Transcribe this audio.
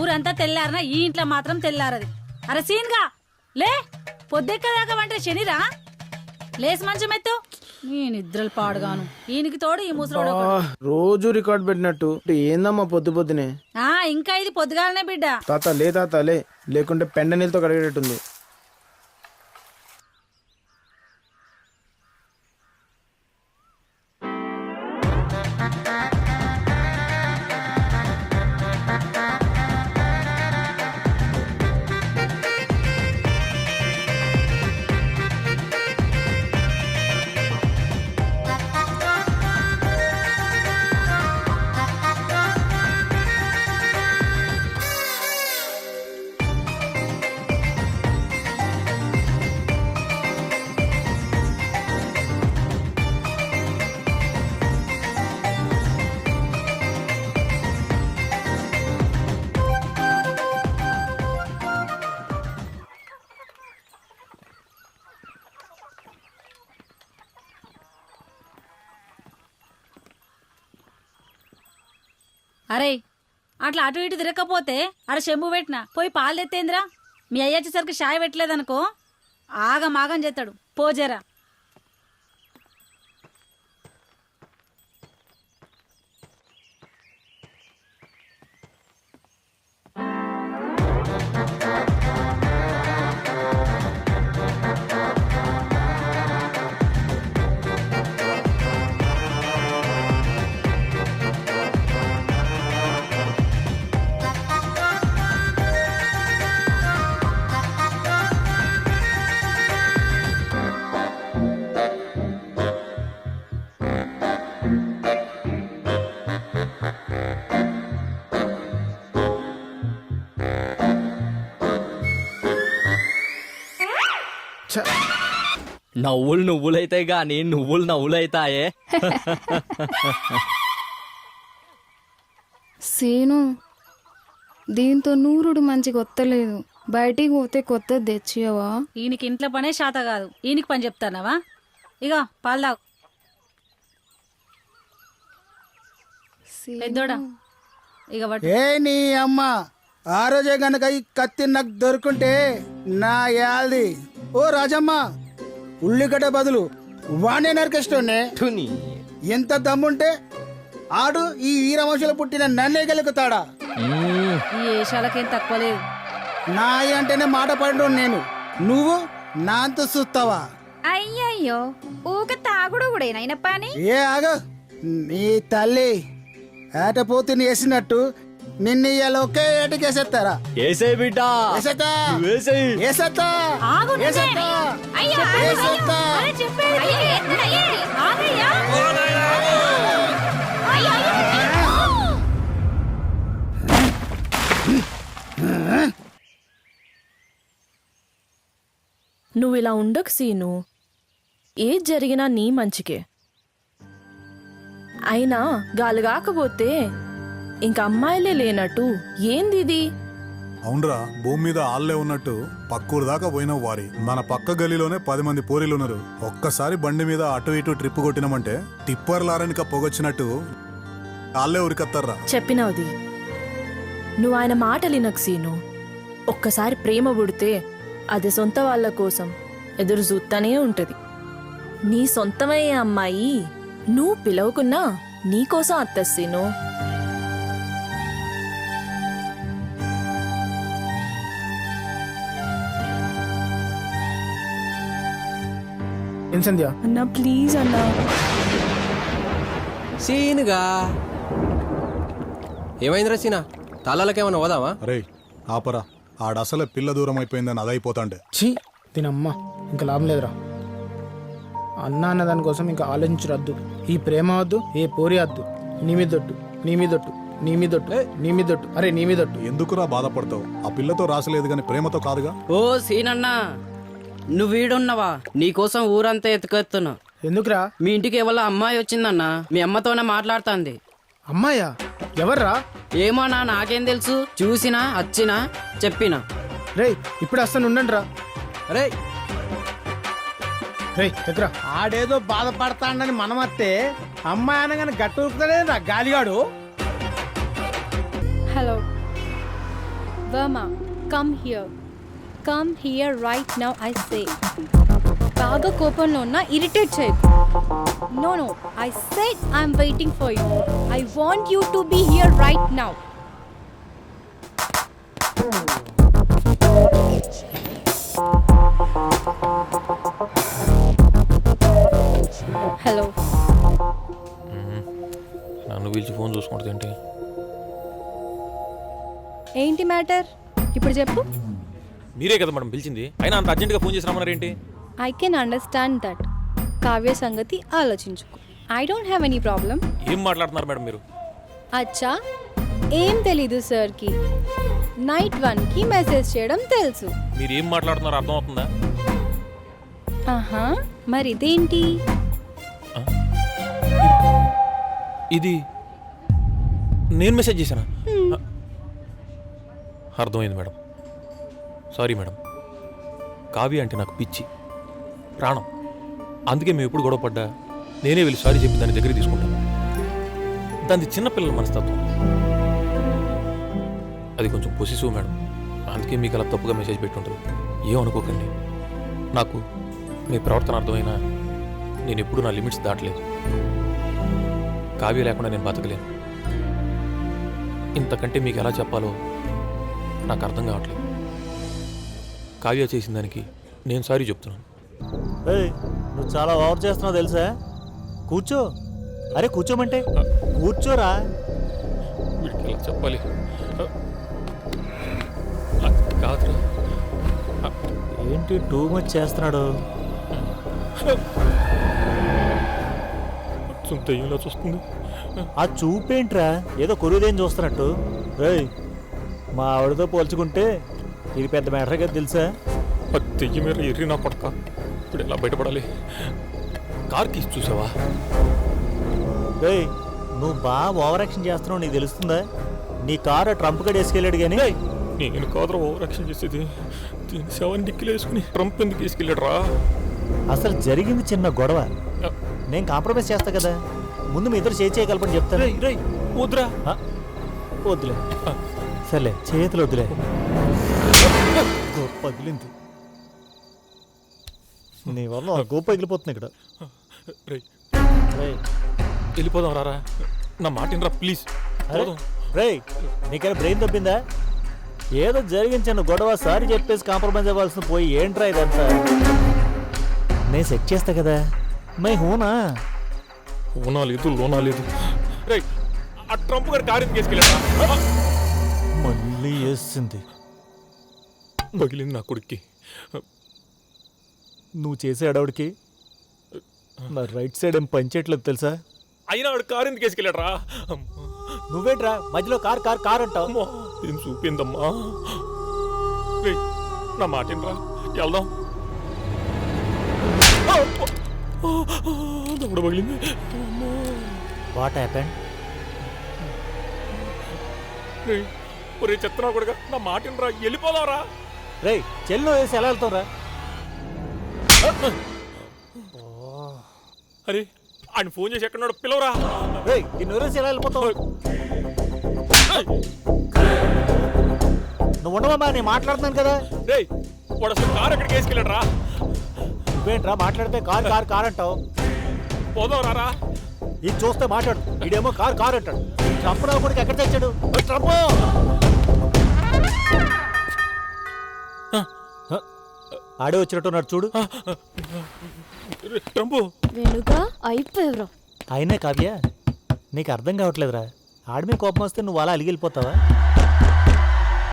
ఊరంతా తెల్లారనా ఈ ఇంట్లో మాత్రం తెల్లారది. అరే సీన్గా లే పొద్దెక్కదాకా వంటే శనిరా? లేసి మంచం ఎత్తు. నీ నిద్రలు పాడుగాను. ఈయనకి తోడు ఈ ముసలోడు. రోజు రికార్డ్ పెట్టినట్టు. ఏందమ్మా పొద్దు పొద్దునే? ఆ ఇంకా ఇది పొద్దుగాలనే బిడ్డ. తాత లే తాత లే. లేకుంటే పెండ నీళ్ళతో కడిగేటట్టుంది. అరే అట్లా అటు ఇటు తిరగకపోతే అరే చెంబు పెట్టినా పోయి పాలు తెత్తేందిరా? మీ అయ్య వచ్చేసరికి షాయ్ పెట్టలేదనుకో? ఆగమాగం చేస్తాడు. పోజేరా నవ్వులు నువ్వులైతాయి గాని నువ్వులు నవ్వులైతాయే. సీను దీంతో నూరుడు మంచిగా వత్తలేదు. బయటికి పోతే కొత్తది తెచ్చియవా? ఈయనకి ఇంట్లో పనే శాత కాదు. ఈయనకి పని చెప్తానవా? పెద్దోడా ఇక పట్టు. ఏ నీ అమ్మ ఆ రోజే గనక ఈ కత్తి నాకు దొరుకుంటే నా యాల్ది. ఓ రాజమ్మ ఉల్లిగడ్డ బదులు వాణ్ణే నరికేస్తుండే ఎంత దమ్ముంటే ఆడు ఈ వీరవంశంలో పుట్టిన నన్నే గెలుకుతాడా. ఈ ఏషాలకేం తక్కువ లేదు నాయి అంటేనే మాట పడిన నేను. నువ్వు నాంత చూస్తావా? అయ్యయ్యో ఊక తాగుడు కూడా పని? ఏ ఆగ. నీ తల్లి ఏటపోతుని వేసినట్టు నిన్ను ఇవాళ ఒకే ఏటకేసేస్తారా ఏసేయ్ బిడ్డ. వేసేయ్. ఆగు నువ్వే. వేసేస్తా. అయ్యో, వేసేస్తా అరే చెప్పేది. ఆగయ్యా. నువ్వు ఇలా ఉండకు సీను. ఏది జరిగినా నీ మంచికే. అయినా గాలి కాకపోతే ఇంక అమ్మాయిలే లేనట్టు ఏంది ఇది? అవునరా భూమి మీద ఆళ్ళే ఉన్నట్టు పక్కూరు దాకా పోయిన వారి. మన పక్క గలీలోనే పది మంది పోరీలు ఉన్నారు ఒక్కసారి బండి మీద అటు ఇటు ట్రిప్ కొట్టినామంటే టిప్పర్ లారనిక పొగొచ్చినట్టు ఆళ్ళే ఉరికత్తారా చెప్పినవది. నువ్వు ఆయన మాటలు సీను. ఒక్కసారి ప్రేమ పుడితే అది సొంత వాళ్ళ కోసం ఎదురు చూస్తానే ఉంటది. నీ సొంతమయ్యే అమ్మాయి నువ్వు పిలవకున్నా నీకోసం అత్త సీను ఏం సంధ్య అన్నా ప్లీజ్ అన్నా. సీనుగా. ఏమైందిరా సీనా? తాళాలకేమన్నా పోదామా అరే ఆపరా. ఆడసలే పిల్ల దూరం అయిపోయిందని అదైపోతాండే ఛీ దీనమ్మ ఇంకా లాభం లేదురా. అన్న అన్న దానికోసం ఇంకా ఆలోచించరద్దు. ఈ ప్రేమ వద్దు ఏ పోరి వద్దు. నీ మీదొట్టు నీ మీదొట్టు నీ మీదొట్టు నీ మీదొట్టు అరే నీ మీదొట్టు ఎందుకురా బాధపడతావు? ఆ పిల్లతో రాసలేదు గాని ప్రేమతో కాదుగా? ఓ సీనన్నా నువ్వు వీడున్నవా నీకోసం ఊరంతా ఎత్తుకెత్తున్నా ఎందుకురా? మీ ఇంటికి ఎవరో అమ్మాయి వచ్చిందన్నా మీ అమ్మతోనే మాట్లాడుతుంది. అమ్మాయా? ఎవర్రా? ఏమో నా నాకేం తెలుసు చూసినా వచ్చినా చెప్పినా. రేయ్ ఇప్పుడు వస్తాను ఉండండి రా అరే రే ఎక్కరా ఆడేదో బాధపడతాడని మనమత్తే అమ్మాయి అనగానే గట్టు ఉరుకుతాడే గాలిగాడు. Hello. Verma, come here. Come here right now, I say. బాగా కోపంలో ఉన్నా ఇరిటేట్ చేయకు. No no I said I'm waiting for you I want you to be here right now hello నన్ను పిలిచి ఫోన్ చూసుకుంటుంది ఏంటి మ్యాటర్? ఇప్పుడు చెప్పు. మీరే కదా మేడం పిలిచింది? అయినా అంత అర్జెంట్గా ఫోన్ చేసి రమ్మన్నారు ఏంటి I can understand that Kavya సంగతి ఆలోచించుకో. I don't have any problem ఏం మాట్లాడుతున్నారు మేడం మీరు? అచ్చా ఏం తెలీదు సార్కి. నైట్ వన్కి మెసేజ్ చేయడం తెలుసు. మీరు ఏం మాట్లాడుతున్నారో అర్థం అవుతుందా ఆహా మరి ఇదేంటి? ఇది నేను మెసేజ్ చేశానా? అర్థమైంది మేడం. Sorry madam. కావ్య అంటే నాకు పిచ్చి. ప్రాణం. అందుకే మేము ఎప్పుడు గొడవపడ్డా నేనే వెళ్ళి సారీ చెప్పి దాని దగ్గర తీసుకుంటాను దాని చిన్నపిల్లల మనస్తత్వం. అది కొంచెం పొసిసివ్ మేడం. అందుకే మీకు అలా తప్పుగా మెసేజ్ పెట్టుంటుంది. ఏమనుకోకండి నాకు మీ ప్రవర్తన అర్థమైనా నేను ఎప్పుడూ నా లిమిట్స్ దాటలేదు. కావ్య లేకుండా నేను బతకలేను. ఇంతకంటే మీకు ఎలా చెప్పాలో నాకు అర్థం కావట్లేదు. కావ్య చేసిన దానికి నేను సారీ చెప్తున్నాను. నువ్వు చాలా ఓవర్ చేస్తున్నావు తెలుసా? కూర్చో. అరే కూర్చోమంటే. కూర్చోరా. వీడికి చెప్పాలి? అది కాదురా. ఏంటి టూ మచ్ చేస్తున్నాడు? చూస్తుంది. ఆ చూపేంట్రా ఏదో కొరుదేం చూస్తున్నట్టు. రేయ్ మా ఆవిడతో పోల్చుకుంటే ఇది పెద్ద మ్యాటర్ కదా తెలుసా? తెయ్యి మీద ఎర్రి నా పడక ఇప్పుడు ఎలా బయటపడాలి? కార్ కీస్ చూసావా? రేయ్ నువ్వు బాగా ఓవర్ యాక్షన్ చేస్తున్నావు నీకు తెలుస్తుందా? నీ కారు ట్రంప్ గడి వేసుకెళ్ళాడు కానీ. నేను కాదురా ఓవర్ యాక్షన్ చేసేది. దీని సెవెన్ డిక్కీలు వేసుకుని ట్రంప్ ఎందుకు వేసుకెళ్ళాడు రా అసలు జరిగింది చిన్న గొడవ. నేను కాంప్రమైజ్ చేస్తా కదా. ముందు మీ ఇద్దరు చేయి చేయగలపని చెప్తాను. వద్దురా. వద్దులే. సర్లే చేతులు వద్దులే. గోప పగిలింది. నీ వల్ల ఆ గోప పగిలిపోతుంది ఇక్కడ. రేయ్. రేయ్. వెళ్ళిపోదాం రారా. నా మాట రా ప్లీజ్. అరే, రేయ్ నీకైనా బ్రెయిన్ తప్పిందా ఏదో జరిగిన చిన్న గొడవ సారి చెప్పేసి కాంప్రమైజ్ అవ్వాల్సిన పోయి ఏంట్రా ఇదంతా? నేను సెట్ చేస్తా కదా. మై హూనా? ఓనా లేదు లోనా లేదు. రేయ్ ఆ ట్రంప్ గారి కారు ఎందుకు వేసుకెళ్ళాడు మళ్ళీ వేసింది. పగిలింది నా కొడుక్కి. నువ్వు చేసే అడవుడికి నా రైట్ సైడ్ ఏం పంచేయట్లేదు తెలుసా? అయినా ఆడు కారు ఎందుకు వేసుకెళ్ళాడు రా నువ్వేంట్రా? మధ్యలో కార్ కార్ కార్ అంటావు. అమ్మా ఏం చూపిందమ్మా? నా మాట రా వెళ్దాం. దమ్ముడు పగిలింది. వాట్ హ్యాపెన్ రేయ్ ఒరే చెత్తనా కొడుక నా మాట రా వెళ్ళిపోదాం రా రే చెల్లు వేసి ఎలా వెళ్తావు రా అరే ఆయన ఫోన్ చేసి ఎక్కడున్నాడు పిలవరా. రే ఈ నూరేసి ఎలా వెళ్ళిపోతావు? నువ్వు ఉండవమ్మా నేను మాట్లాడుతున్నాను కదా? రేయ్ వాడు అసలు కారు ఎక్కడికి వేసుకెళ్ళాడు రా నువ్వేంట్రా మాట్లాడితే కార్ కార్ కార్ అంటావు? పోదాం రారా. ఇది చూస్తే మాట్లాడు. ఇడేమో కార్ కార్ అంటాడు. ట్రంప్ కొడుకు ఎక్కడ తెచ్చాడు? ట్రంప్! ఆడే వచ్చినట్టున్నాడు చూడు. రే, ట్రంపు వెనుక అయిపోయారు అయినా కావ్య నీకు అర్థం కావట్లేదురా. ఆడి మీద కోపం వస్తే నువ్వు అలా అలిగిపోతావా